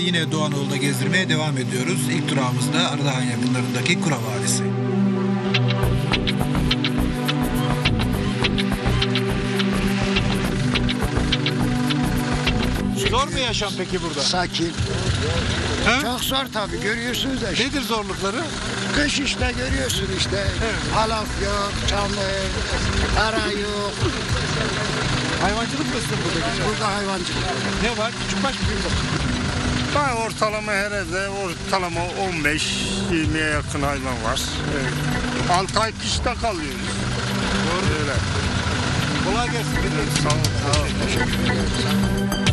yine Doğu Anadolu'da gezdirmeye devam ediyoruz. İlk durağımızda Ardahan yakınlarındaki Kura Vadisi. Zor mu yaşam peki burada? Sakin. He? Çok zor tabii görüyorsunuz da. Nedir zorlukları? Kış işte görüyorsun işte. Halaf yok, çamur, ara yok. Hayvancılık mı sizin buradaki? Burada hayvancılık. Ne var? Küçükbaş mı? Ben ortalama herhalde ortalama 15-20'ye yakın hayvan var. Evet. 6 ay kışta kalıyoruz. Doğru. Öyle. Kolay gelsin. Sağ ol. Sağ ol. Teşekkür ederim.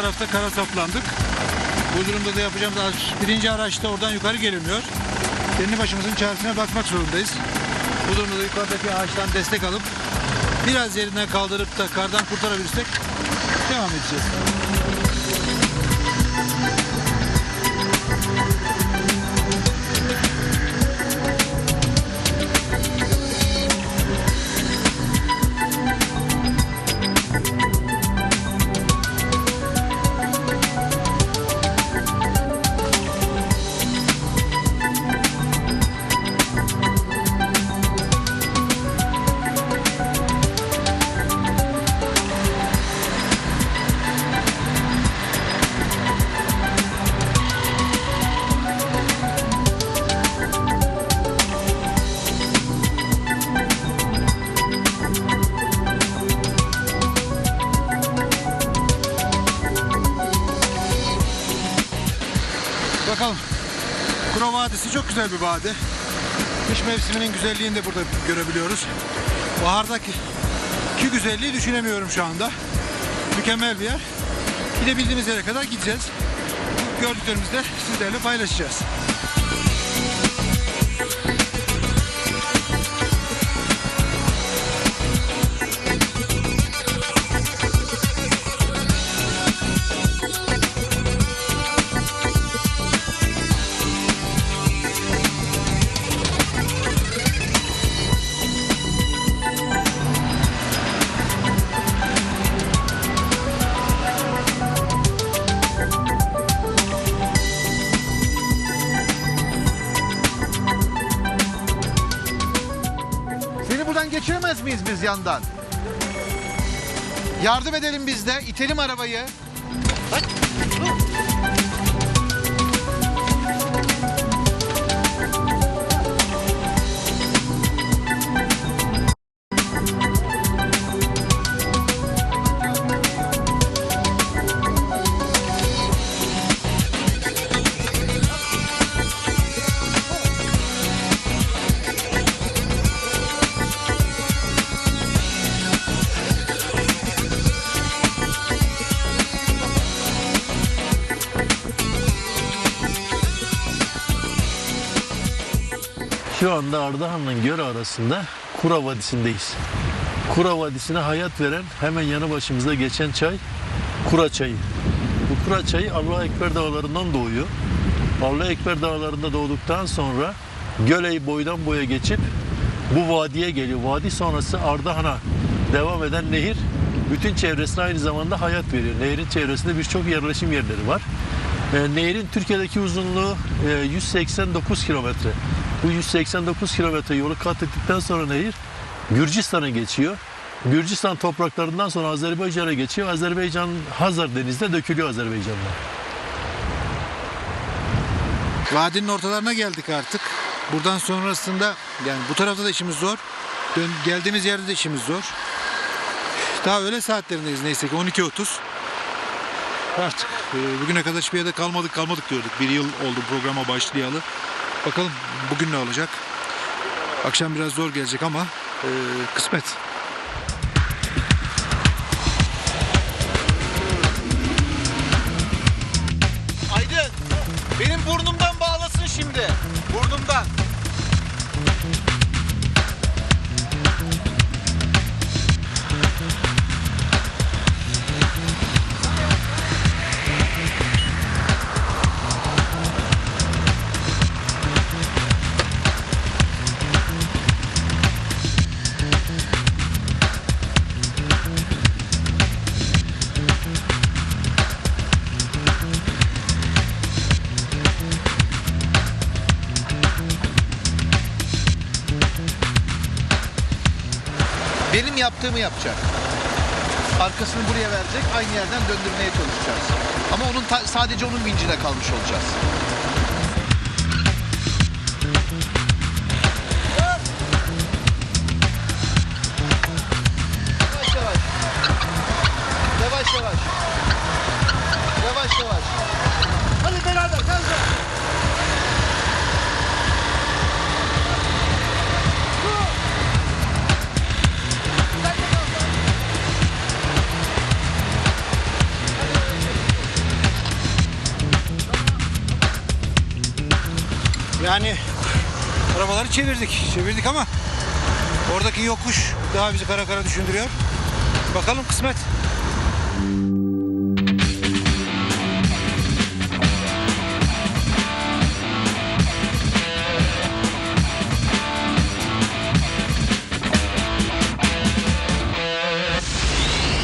Tarafta kara saplandık. Bu durumda da yapacağımız araç, birinci araçta oradan yukarı gelemiyor. Kendi başımızın çaresine bakmak zorundayız. Bu durumda da yukarıdaki ağaçtan destek alıp biraz yerinden kaldırıp da kardan kurtarabilirsek devam edeceğiz. Çok güzel bir vadi. Kış mevsiminin güzelliğini de burada görebiliyoruz. Bahardaki ki güzelliği düşünemiyorum şu anda. Mükemmel bir yer. Gidebildiğimiz yere kadar gideceğiz. Gördüklerimizi de sizlerle paylaşacağız. Yandan? Yardım edelim biz de. itelim arabayı. Şu anda Ardahan'la Göre arasında Kura Vadisi'ndeyiz. Kura Vadisi'ne hayat veren hemen yanı başımızda geçen çay Kura çayı. Bu Kura çayı Allah Ekber dağlarından doğuyor. Allah Ekber dağlarında doğduktan sonra Göle'yi boydan boya geçip bu vadiye geliyor. Vadi sonrası Ardahan'a devam eden nehir bütün çevresine aynı zamanda hayat veriyor. Nehrin çevresinde birçok yerleşim yerleri var. E, nehrin Türkiye'deki uzunluğu e, 189 kilometre. Bu 189 kilometre yolu kat ettikten sonra nehir Gürcistan'a geçiyor. Gürcistan topraklarından sonra Azerbaycan'a geçiyor. Azerbaycan Hazar denizde dökülüyor Azerbaycan'da. Vadinin ortalarına geldik artık. Buradan sonrasında yani bu tarafta da işimiz zor. Dön, geldiğimiz yerde de işimiz zor. Daha öğle saatlerindeyiz neyse ki 12.30. Artık e, bugüne kadar hiçbir yerde kalmadık kalmadık diyorduk. Bir yıl oldu programa başlayalı. Bakalım bugün ne olacak. Akşam biraz zor gelecek ama e, kısmet. Aydın benim burnumdan bağlasın şimdi. Benim yaptığımı yapacak. Arkasını buraya verecek. Aynı yerden döndürmeye çalışacağız. Ama onun sadece onun vincine kalmış olacağız. Yani arabaları çevirdik. Çevirdik ama oradaki yokuş daha bizi kara kara düşündürüyor. Bakalım kısmet.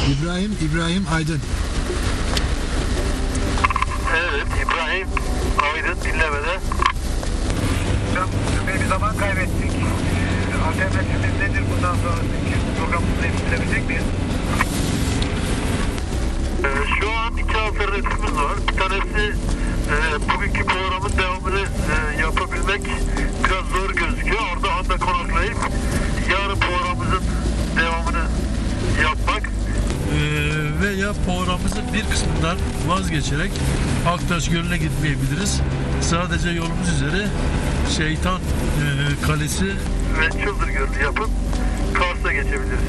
İbrahim, İbrahim Aydın. Evet İbrahim Aydın dinlemede. Hocam bir zaman kaybettik. Ee, Alternatifimiz nedir bundan sonraki programımızı bitirebilecek miyiz? Ee, şu an iki alternatifimiz var. Bir tanesi e, bugünkü programın devamını e, yapabilmek biraz zor gözüküyor. Orada anda konaklayıp yarın programımızın devamını yapmak. Ee, veya programımızın bir kısmından vazgeçerek Aktaş Gölü'ne gitmeyebiliriz. Sadece yolumuz üzere Şeytan e, Kalesi ve Çıldır Gölü yapıp Kars'a geçebiliriz.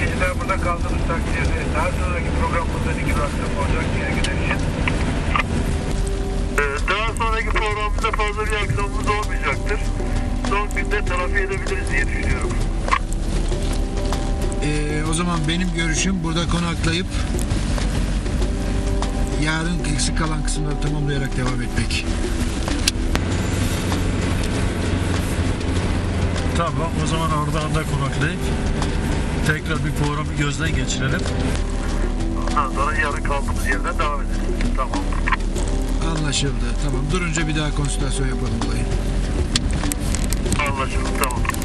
Geceler burada kaldığımız takdirde daha sonraki programımızda gibi aksiyon olacak diye gider için. Ee, daha sonraki programımızda fazla bir aksiyonumuz olmayacaktır. Son günde telafi edebiliriz diye düşünüyorum. Ee, o zaman benim görüşüm burada konaklayıp yarın eksik kalan kısımları tamamlayarak devam etmek. Tamam o zaman orada anda konaklayıp tekrar bir programı gözden geçirelim. Ondan sonra yarın kaldığımız yerden devam ederiz. Tamam. Anlaşıldı. Tamam. Durunca bir daha konsültasyon yapalım olayı. Anlaşıldı tamam.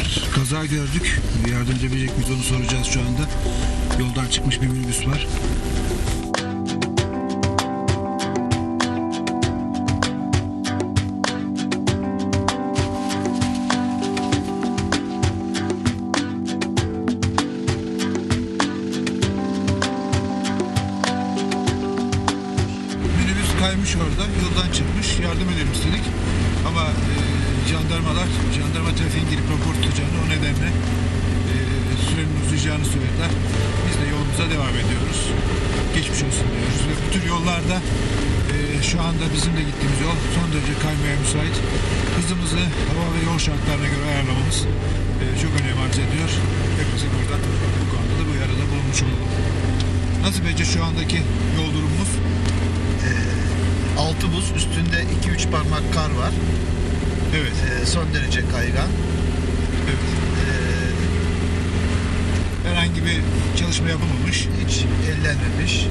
Bir kaza gördük. Yardımcı edebilecek miyiz onu soracağız şu anda. Yoldan çıkmış bir minibüs var. Yolumuza devam ediyoruz. Geçmiş olsun diyoruz. Ve bu tür yollarda e, şu anda bizim de gittiğimiz yol son derece kaymaya müsait. Hızımızı hava ve yol şartlarına göre ayarlamamız e, çok önem arz ediyor. Hepimize buradan bu konuda da bu yarıda bulunmuş olalım. Nasıl Bece şu andaki yol durumumuz? Altı buz üstünde 2-3 parmak kar var. Evet. Ee, son derece kaygan. evet. Herhangi bir çalışma yapılmamış. Hiç ellenmemiş.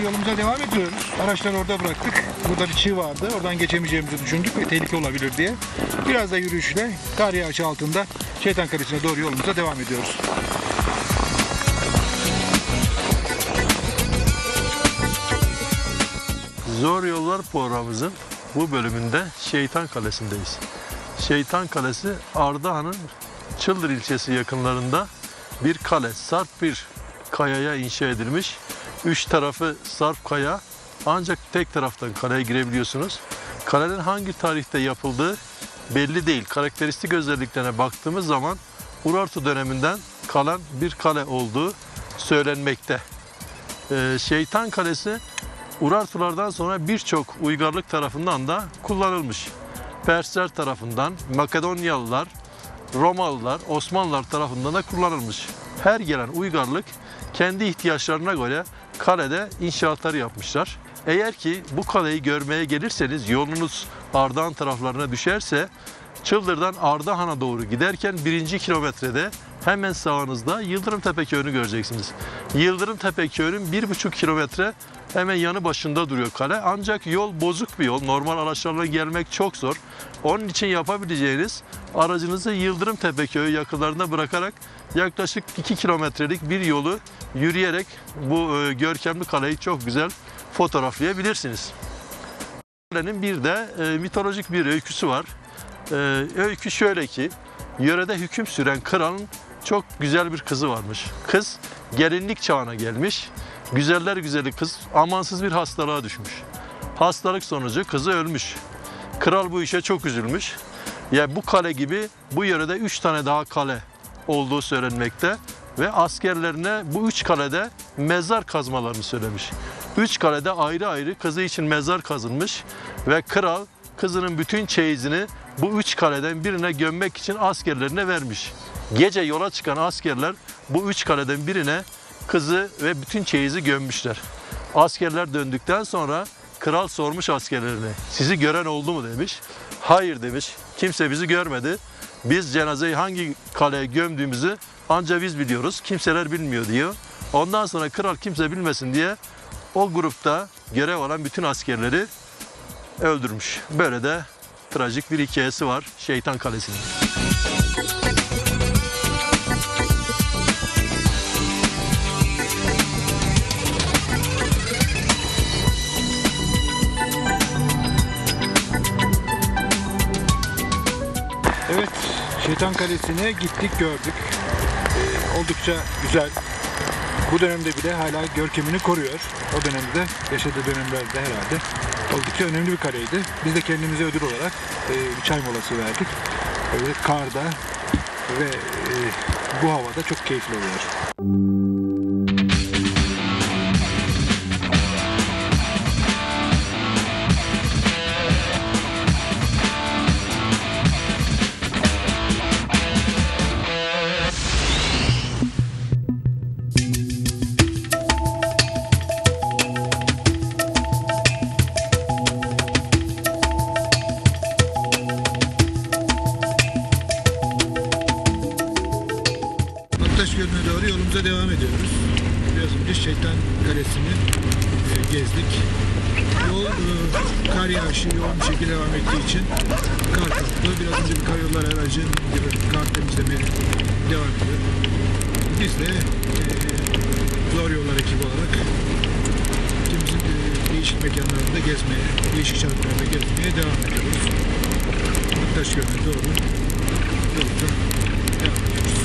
Doğru yolumuza devam ediyoruz. Araçları orada bıraktık. Burada bir çığ vardı. Oradan geçemeyeceğimizi düşündük ve tehlike olabilir diye. Biraz da yürüyüşle kar yağışı altında Şeytan Kalesi'ne doğru yolumuza devam ediyoruz. Zor Yollar programımızın bu bölümünde Şeytan Kalesi'ndeyiz. Şeytan Kalesi Ardahan'ın Çıldır ilçesi yakınlarında bir kale, sarp bir kayaya inşa edilmiş. Üç tarafı sarp kaya ancak tek taraftan kaleye girebiliyorsunuz. Kalenin hangi tarihte yapıldığı belli değil. Karakteristik özelliklerine baktığımız zaman Urartu döneminden kalan bir kale olduğu söylenmekte. Ee, Şeytan Kalesi Urartulardan sonra birçok uygarlık tarafından da kullanılmış. Persler tarafından, Makedonyalılar, Romalılar, Osmanlılar tarafından da kullanılmış. Her gelen uygarlık kendi ihtiyaçlarına göre kalede inşaatlar yapmışlar. Eğer ki bu kaleyi görmeye gelirseniz yolunuz Ardahan taraflarına düşerse Çıldır'dan Ardahan'a doğru giderken birinci kilometrede hemen sağınızda Yıldırım Tepe Köyü'nü göreceksiniz. Yıldırım Tepe Köyü'nün bir buçuk kilometre hemen yanı başında duruyor kale. Ancak yol bozuk bir yol. Normal araçlarla gelmek çok zor. Onun için yapabileceğiniz aracınızı Yıldırım Tepe Köyü yakınlarında bırakarak yaklaşık 2 kilometrelik bir yolu yürüyerek bu e, görkemli kaleyi çok güzel fotoğraflayabilirsiniz. Kalenin bir de e, mitolojik bir öyküsü var. E, öykü şöyle ki, yörede hüküm süren kralın çok güzel bir kızı varmış. Kız gelinlik çağına gelmiş. Güzeller güzeli kız amansız bir hastalığa düşmüş. Hastalık sonucu kızı ölmüş. Kral bu işe çok üzülmüş. Ya bu kale gibi bu yörede üç tane daha kale olduğu söylenmekte ve askerlerine bu üç kalede mezar kazmalarını söylemiş. Üç kalede ayrı ayrı kızı için mezar kazılmış ve kral kızının bütün çeyizini bu üç kaleden birine gömmek için askerlerine vermiş. Gece yola çıkan askerler bu üç kaleden birine kızı ve bütün çeyizi gömmüşler. Askerler döndükten sonra kral sormuş askerlerine sizi gören oldu mu demiş. Hayır demiş kimse bizi görmedi. Biz cenazeyi hangi kaleye gömdüğümüzü ancak biz biliyoruz. Kimseler bilmiyor diyor. Ondan sonra kral kimse bilmesin diye o grupta görev alan bütün askerleri öldürmüş. Böyle de trajik bir hikayesi var Şeytan Kalesi'nin. Evet, Şeytan Kalesi'ne gittik gördük. Ee, oldukça güzel. Bu dönemde bile hala görkemini koruyor. O dönemde de yaşadığı dönemlerde herhalde oldukça önemli bir kaleydi. Biz de kendimize ödül olarak e, bir çay molası verdik. Böyle karda ve e, bu havada çok keyifli oluyor. Karayollar aracı gibi kar temizlemeye devam ediyor. Biz de e, zor yollar ekibi olarak ülkemizin e, değişik mekanlarında gezmeye, değişik şartlarda gezmeye devam ediyoruz. Aktaş Gölü'ne doğru yolumuza devam ediyoruz.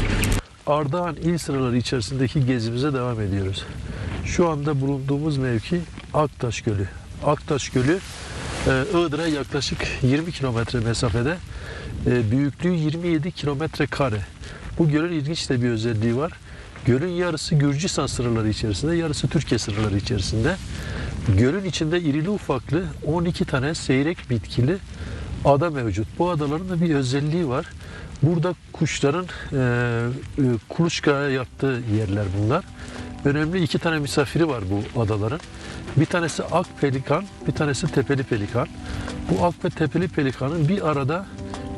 Ardahan il sıraları içerisindeki gezimize devam ediyoruz. Şu anda bulunduğumuz mevki Aktaş Gölü. Aktaş Gölü e, Iğdır'a yaklaşık 20 kilometre mesafede. E, Büyüklüğü 27 kilometre kare. Bu gölün ilginç de bir özelliği var. Gölün yarısı Gürcistan sınırları içerisinde, yarısı Türkiye sınırları içerisinde. Gölün içinde irili ufaklı 12 tane seyrek bitkili ada mevcut. Bu adaların da bir özelliği var. Burada kuşların e, e, kuluçkaya yattığı yerler bunlar. Önemli iki tane misafiri var bu adaların. Bir tanesi ak pelikan, bir tanesi tepeli pelikan. Bu ak ve tepeli pelikanın bir arada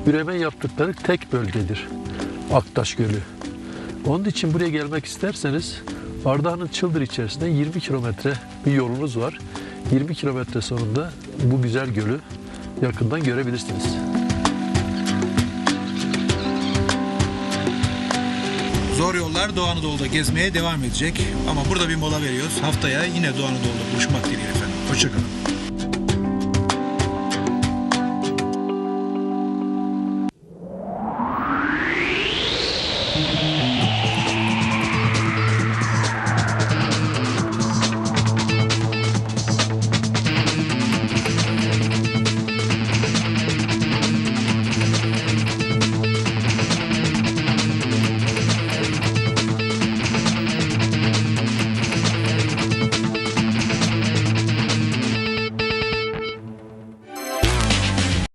üreme yaptıkları tek bölgedir. Aktaş Gölü. Onun için buraya gelmek isterseniz Ardahan'ın Çıldır içerisinde 20 kilometre bir yolunuz var. 20 kilometre sonunda bu güzel gölü yakından görebilirsiniz. Zor Yollar Doğu Anadolu'da gezmeye devam edecek. Ama burada bir mola veriyoruz. Haftaya yine Doğu Anadolu'da buluşmak dileğiyle efendim. Hoşçakalın.